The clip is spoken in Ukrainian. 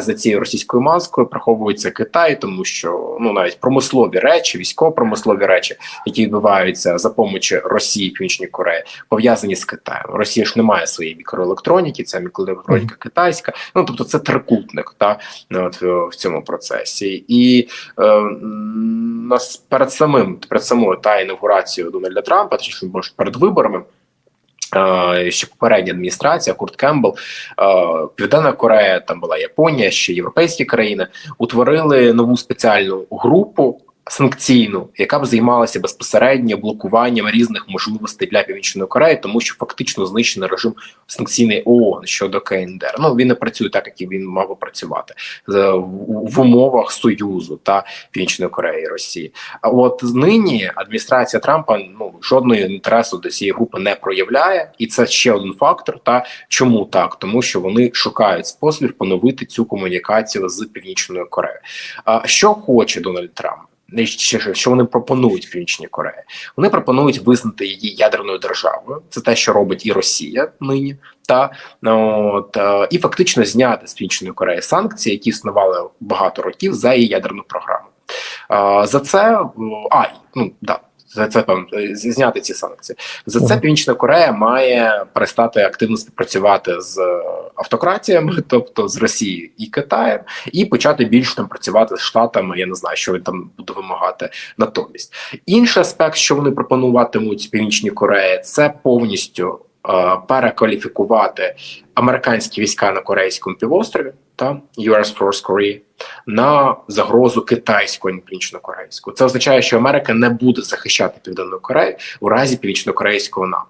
за цією російською маскою приховується Китай, тому що ну навіть промислові речі, військово-промислові речі, які відбуваються за помочі Росії, Північній Кореї, пов'язані з Китаєм. Росія ж не має своєї мікроелектроніки, ця мікроелектроніка китайська. Ну тобто це трикутник, та от в, в цьому процесі, і е, нас перед самим перед самою та інаугурацією Дональда Трампа, точніше може перед виборами. Ще попередня адміністрація Курт Кембл, Південна Корея, там була Японія, ще європейські країни утворили нову спеціальну групу санкційну, яка б займалася безпосередньо блокуванням різних можливостей для північної Кореї, тому що фактично знищений режим санкційний ООН щодо КНДР. Ну він не працює так, як він мав би працювати в, умовах союзу та Північної Кореї і Росії. А от нині адміністрація Трампа ну жодного інтересу до цієї групи не проявляє, і це ще один фактор. Та чому так? Тому що вони шукають спосіб поновити цю комунікацію з Північною Кореєю. А що хоче Дональд Трамп? Що- вони пропонують Північній Кореї? Вони пропонують визнати її ядерною державою. Це те, що робить і Росія нині, та ну, от, е, і фактично зняти з Північної Кореї санкції, які існували багато років за її ядерну програму. За це а ну да. За це певно е, зняти ці санкції. За це Північна Корея має перестати активно співпрацювати з е, автократіями, тобто з Росією і Китаєм, і почати більше там працювати з штатами. Я не знаю, що він там буде вимагати натомість. Інший аспект, що вони пропонуватимуть Північній Кореї, це повністю е, перекваліфікувати американські війська на корейському півострові та US Force Korea на загрозу китайського північно-корейського. Це означає, що Америка не буде захищати південну Корею у разі північно-корейського нападу.